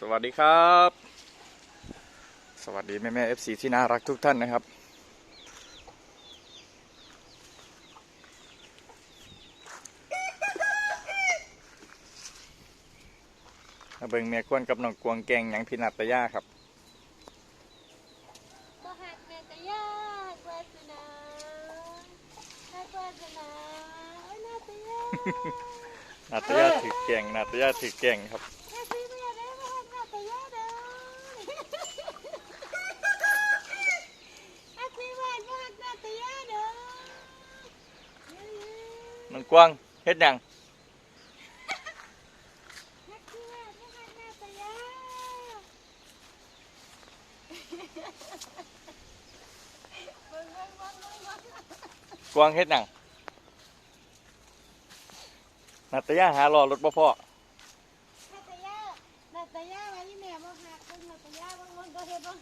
สวัสดีครับ สวัสดีแม่แม่เอฟซีที่น่ารักทุกท่านนะครับมาเบิ่งเมียกวนกับน้องกวงแกงหยังพินัตตะย่าครับบ่หักแม่แต่ยากวาสนาหักวาสนาโอ้ยน่าแต่ยากนาตะย่าถือแกงนาตะย่าถือแกงครับ แม่ซื้อไม่ได้บ่หักน่าแต่ยากเด้อหักซื้อบ้านบ่หักน่าแต่ยากเด้อ น้องกวางเฮ็ดหยังหักซื้อบ้านบ่หักน่าแต่ยากเบิ่งเบิ่งเบิ่งเบิ่งเบิ่งกวางเฮ็ดหยังนาตะย่าหารอรถบ่พ่อนาตยานาตยาว่าอีแม่บ่หักเบิ่งนาตยาเบิ่งเบิ่งก็เฮ็ดเบิ่ง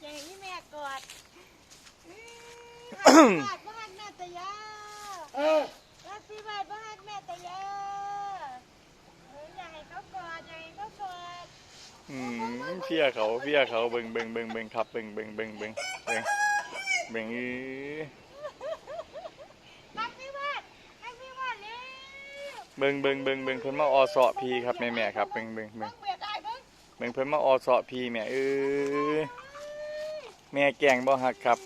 อย่าให้อีแม่กอดอื้อหักบ่หักนาตยา รักพี่บาทบ่หักแม่แต่เยาเอออย่าให้เขากอดอย่าให้เขากอดอืมเพี้ยเขาเพี้ยเขาเบิ่งเบิ่งเบิ่งเบิ่งครับเบิ่งเบิ่งเบิ่งเบิ่งเบิ่งเบิ่งอื้รักพี่บาทรักพี่บาทเร็วเบิ่งเบิ่งเบิ่งเบิ่งเพิ่นมาออเสาะพีครับแม่แม่ครับเบิ่งเบิ่งเบิ่งเบียดได้เบิ่งเบิ่งเพิ่นมาออเสาะพีแม่เอ้ยแม่แกงบ่ฮักครับ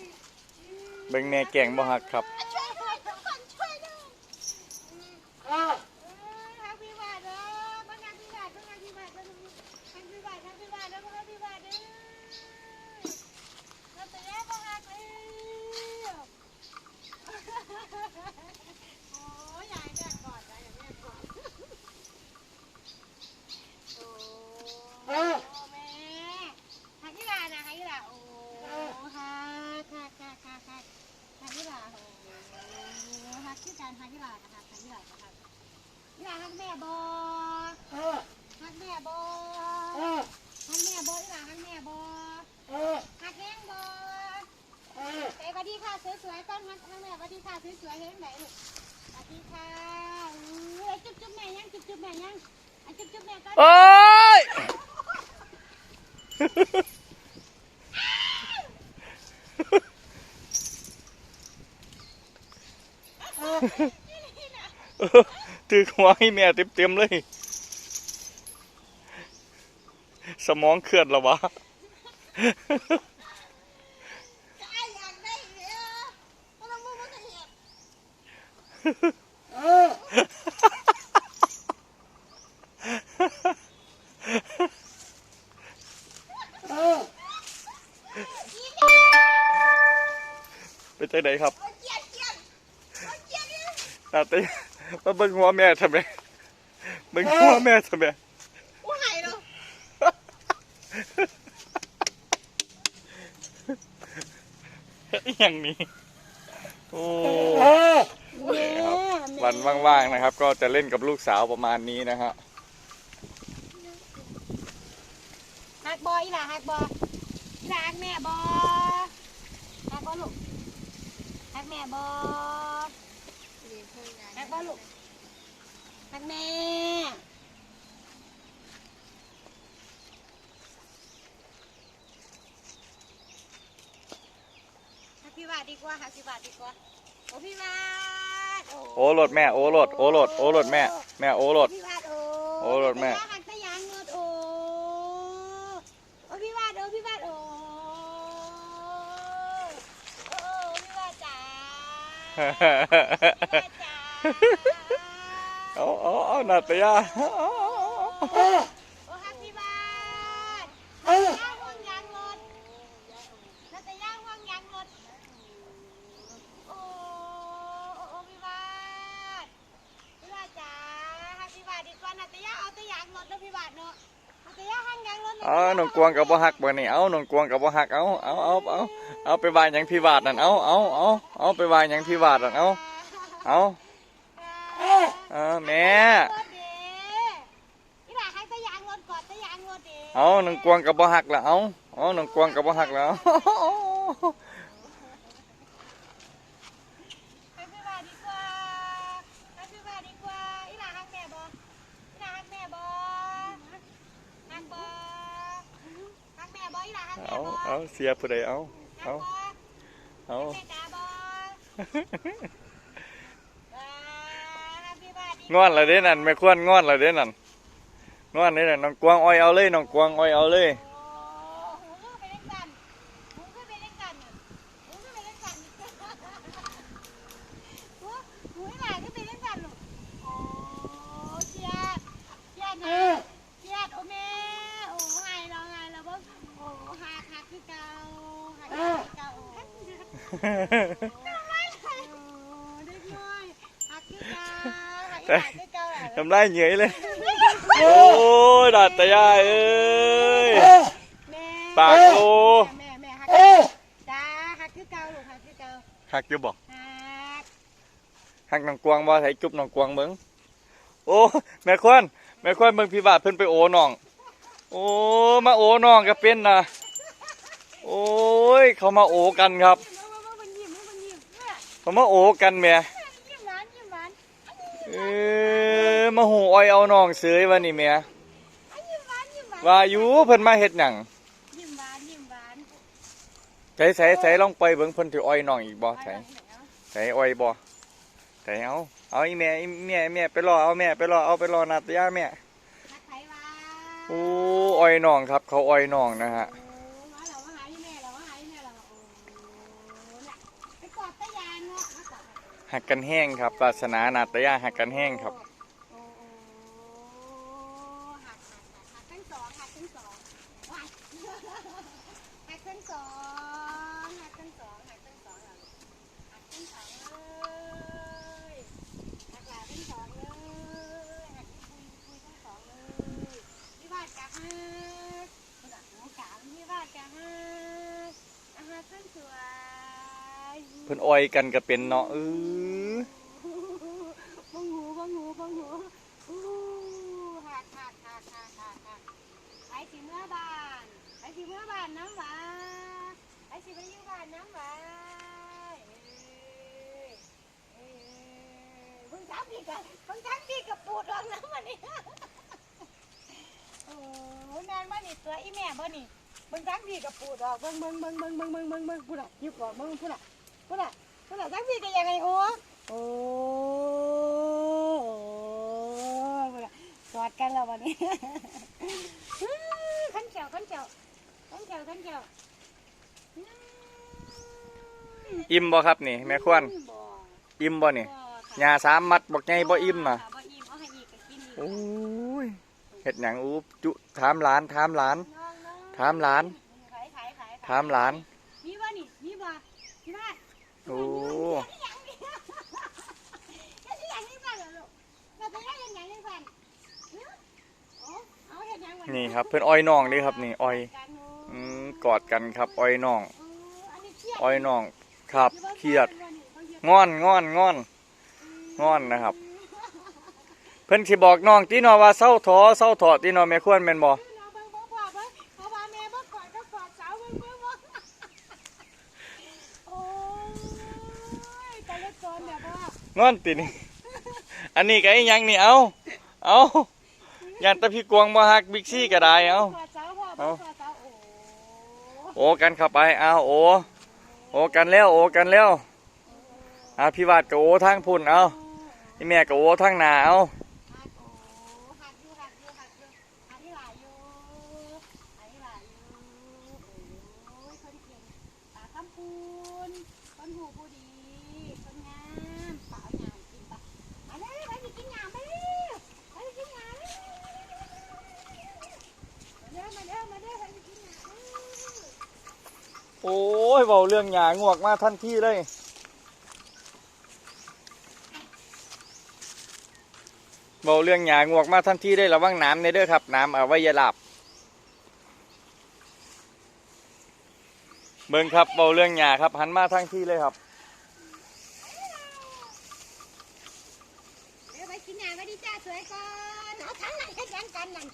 เบิ่งแม่แกงบ่ฮักครับ อะช่วยหน่อยทุกคนช่วยหน่อยเออรักพี่บาทเด้อบ่รักพี่บาทบ่รักพี่บาทบ่รักพี่บาทรักพี่บาทเด้อบ่รักพี่บาทเด้อนาตยาบ่หักเร็ว โอ้ยยายแม่กอดนะอย่าแม่กอดโอ้โอ้แม่หักยี่หลานะหักยี่หลาโอ้หักหักหักหักหักหักยี่หลาโอ้หักที่การหักยี่หลากันหักหักยี่หลากันหักยี่หลาหักแม่บอหักแม่บอหักแม่บอยี่หลาหักแม่บอหักแห้งบอเอ้ยสวัสดีค่ะ สวยๆก่อนหักหักแม่สวัสดีค่ะสวยๆเห็นไหนลูกสวัสดีค่ะอู้ยจุ๊บจุ๊บแม่ยังจุ๊บจุ๊บแม่ยังอะจุ๊บจุ๊บแม่ก่อนโอ้ยถือหัวให้แม่เต็มๆเลย สมองเคลื่อนแล้ววะไอ้อยากได้เหรอไม่ต้องพูดว่าจะเหตุ เป็นจังไดครับโอ้ยเจียนเจียนโอ้ยเจียนเนี่ยนาเต้มาเบิ่งหัวแม่ทำไมเบิ่งหัวแม่ทำไมกูหายเฮ็ดอย่างนี้ โอ้แม่วันว่างๆนะครับ ก็จะเล่นกับลูกสาวประมาณนี้นะฮะหักบออีหล่าหักบออีหล่าหักแม่บอหักบอลูกหักแม่บอหักบอลูกหักแม่ พี่บาทดีกว่าหักพี่บาทดีกว่า โอ้พี่บาทโอ้รถแม่โอ้รถโอ้รถโอ้รถแม่แม่โอ้รถพี่วาดโอ้โอ้รถแม่ พี่วาดหักตะยางรถโอ้โอ้พี่วาดโอ้พี่วาดโอ้โอ้พี่วาดจ๋าพี่วาดจ๋าเอาเอาเอานาตยาเอาเอาเอาเอา โอ้ฮักพี่วาดนัตยาห่วงยางรถนัตยาห่วงยางรถโอ้โอ้โอ้พี่วาดพี่วาดจ๋าฮักพี่วาดดีกว่านัตยา เอาตะยางรถแล้วพี่วาดเนาะนัตยาห่างยางรถเอาหนองกวางกับบ่ฮักบ่นี่เอาหนองกวางกับบ่ฮักเอาเอาเอาเอาเอาไปวายหยังพี่วาดนั่นเอาเอาเอาเอาไปวายหยังพี่วาดนั่นเอาเอาเออแม่นี่หล่ะให้ตะยางรถก่อนตะยางรถเด้เอาหนองกวางกับบ่ฮักละเอาเอาหนองกวางกับบ่ฮักแล้ว ให้พี่ว่าดีกว่าให้พี่ว่าดีกว่าอีหล่ะฮักแม่บ่อีหล่ะฮักแม่บ่ฮั อีหล่าฮัก เอาแม่บ่เอาเสียผู้ใดเอาฮักเอาบ่เอาแม่จ๋าบ่ว้าฮักพี่บ้านดีงอนและเด้นั่นแม่ควรงอนและเด้นั่นงอนนี่น่ะน้องกวางอ้อยเอาเลยน้องกวางอ้อยเอาเลย โอ้หูก็ไปเล่นกันหูก็ไปเล่นกันน่ะหูก็ไปเล่นกันหูหูอีหล่าก็ไปเล่นกันลูกโอ้เชียดเชียดนะเชียดโอ้แม่โอ้หายแล้วหายแล้วบ่โอ้หักหักคือเก่าหักคือเก่าโอ้ ทำได้เด็กน้อยหักคือเก่าหักคือเก่าอะเหนื่อยเลย โอ้ยดัดตะยายเอ้ย ปากโลหักคือเกาหักคือเก่าหักอยู่บ่หักหักน้องกวางบ่ใส่จุ๊บน้องกวางเบิ่งโอ้แม่ควนแม่ควนเบิ่งพี่บาทเพิ่นไปโอน้อง โอ้มาโอน้องก็เป็นนะโอ้ยเขามาโอกันครับ เนี่ยเขามาโอกันแม่ยิ้มหวานยิ้มหวานเออมาหูอ้อยเอาน้องเสยวันนี้แม่ยิ้มหวานยิ้มหวานว่าอยู่เพิ่นมาเฮ็ดหยังยิ้มหวานยิ้มหวานใส่ใส่ใส่ลองไปเบิ่งเพิ่นสิอ้อยน้องอีกบ่ใส่ใส่อ้อยบ่ใส่เอาเอาอีแม่อีแม่อีแม่ไปรอเอาแม่ไปรอเอาไปรอนาตยาแม่หักไผวะโอ้อ้อยน้องครับ เขาอ้อยน้องนะฮะ หักกันแห้งครับศาสนานาตยาหักกันแห้งครับ โอ้หักหักหักหักทั้งสองหักทั้งสองว้ายหักทั้งสองหักทั้งสองหักทั้งสองหักทั้งสองเลยหักหลาทั้งสองเลยหักคุยคุยทั้งสองเลยวิวาทกะฮักคุณอะน้องกามวิวาทกะฮักอาหารทั้งสวย เพิ่นอ้อยกันก็เป็นเนาะเออบังหูบังหูบังหูอ้หักหักหักหักหักหัปสิเมื่อบานไปสิเมื่อบานน้ำหวานไปสิไปยู่บานน้ำหวานเพิ่งทักพี่กับเพิ่งทักพี่กับปูดรองน้ำมันนี่โอ้แม่นมานี่ตัวอีแม่บ่นี่เบิ่งทักพี่กับปูดรองเบิ่งเบิ่งเบิ่งเบิ่งเบิ่งเบิ่งเบิ่งปูดรองยิบก่อนเบิ่งปูดรอง พูดอะพูดอะจักดีกันยังไงโอ้โอ้กอดกันแล้ววันนี้ขันเขียวขันเขียวขันเขียวขันเขียวอิ่มบ่ครับนี่ แม่ควรบ่อิ่มบ่นี่บ่ค่ะยาสามมัดบอกไงบ่อิ่มน่ะบ่อิ่มเอาให้อีกก็กินอีกโอ้ยเฮ็ดหยังอูจุถามหลานถามหลานน้องๆถามหลานขายขายขายถามหลานมีบ่นี่มีบ่มีบ่ โอ้นี่ครับเพื่อนอ้อยน่องนี่ครับนี่อ้อยกอดกันครับ อ้อยน่องอ้อยน่องครับเครียดงอนงอนงอนงอนนะครับ เพื่อนสิบอกน่องตีนอว่าเศร้าท้อเศร้าถอตีนอแม่ควนแม่นบอก งอนตินี่อันนี้ก็อีหยังนี่เอาเอายันตะพี่กวงบ่ฮักบิ๊กซี่ก็ได้เอาเอาโอ้กันเข้าไปเอาโอ้โอ้กันแล้วโอ้กันแล้วอ่าพี่วาดก็โอ้ทางพุ่นเอาพี่แม่ก็โอ้ทางหนาเอา หักโอ้หักอยู่หักอยู่หักอยู่หักที่หลายอยู่หักที่หลายอยู่โอ้ยคนเก่งตาคำพูนคนหูผู้ดีคนงามสาวงามกินปะมาเลยไปสิกินงามไปเร็วไปสิกินงามเร็วมาเด้อมาเด้อมาเด้อไปสิกินงามเร็ว โอ้ยเบาเรื่องหยางวกมาทันทีเลยเบาเรื่องหยางวกมาทันทีได้ระวังน้ำในเด้อครับ น้ำเอาไว้อยาหลับเบิ่งครับเบาเรื่องหยาครับ หันมาทันทีเลยครับเดี๋ยวไปกินหนาสวัสดีจ้าสวยก่อนเอาทั้งนั้นให้ยังกันนั่น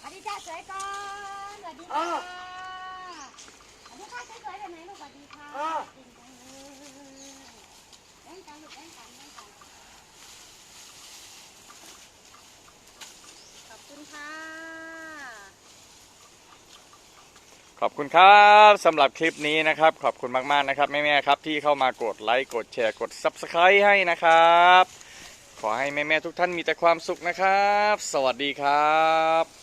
สวัสดีจ้าสวยก่อนสวัสดีค่ะสวัสดีค่ะสวยๆแบบ ไหนลูกสวัสดีค่ะกินกันเลยแบ่งกันลูกแบ่งกันแบ่งกันขอบคุณค่ะ ขอบคุณครับสำหรับคลิปนี้นะครับ ขอบคุณมากๆนะครับแม่ๆครับที่เข้ามากดไลค์กดแชร์กด Subscribe ให้นะครับ ขอให้แม่ๆทุกท่านมีแต่ความสุขนะครับ สวัสดีครับ